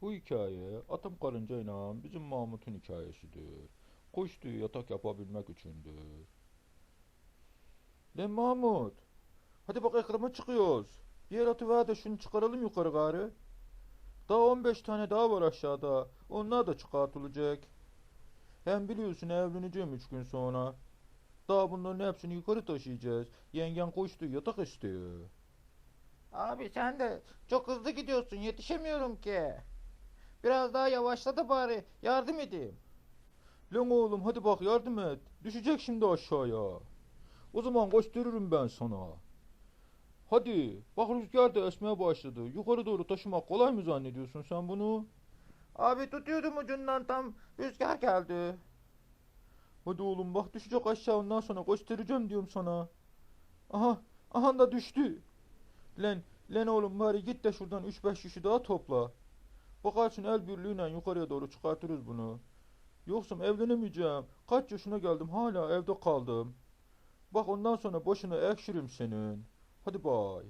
Bu hikaye Atam Karınca ile bizim Mahmut'un hikayesidir. Kuş tüyü yatak yapabilmek içindir. Lan Mahmut, hadi bak ekrana çıkıyoruz. Bir yer atıver de şunu çıkaralım yukarı gari. Daha 15 tane daha var aşağıda. Onlar da çıkartılacak. Hem biliyorsun evleneceğim 3 gün sonra. Daha bunların hepsini yukarı taşıyacağız. Yengen koştu yatak istiyor. Abi sen de çok hızlı gidiyorsun yetişemiyorum ki. Biraz daha yavaşla da bari yardım edeyim. Lan oğlum hadi bak yardım et. Düşecek şimdi aşağıya. O zaman gösteririm ben sana. Hadi bak rüzgar da esmeye başladı. Yukarı doğru taşımak kolay mı zannediyorsun sen bunu? Abi tutuyordum ucundan tam rüzgar geldi. Hadi oğlum bak düşecek aşağı ondan sonra göstereceğim diyorum sana. Aha, aha da düştü. Lan, lan oğlum bari git de şuradan 3-5 kişi daha topla. Bakarsın el birliğiyle yukarıya doğru çıkartırız bunu. Yoksa evlenemeyeceğim. Kaç yaşına geldim hala evde kaldım. Bak ondan sonra başını ekşirim senin. Hadi bay.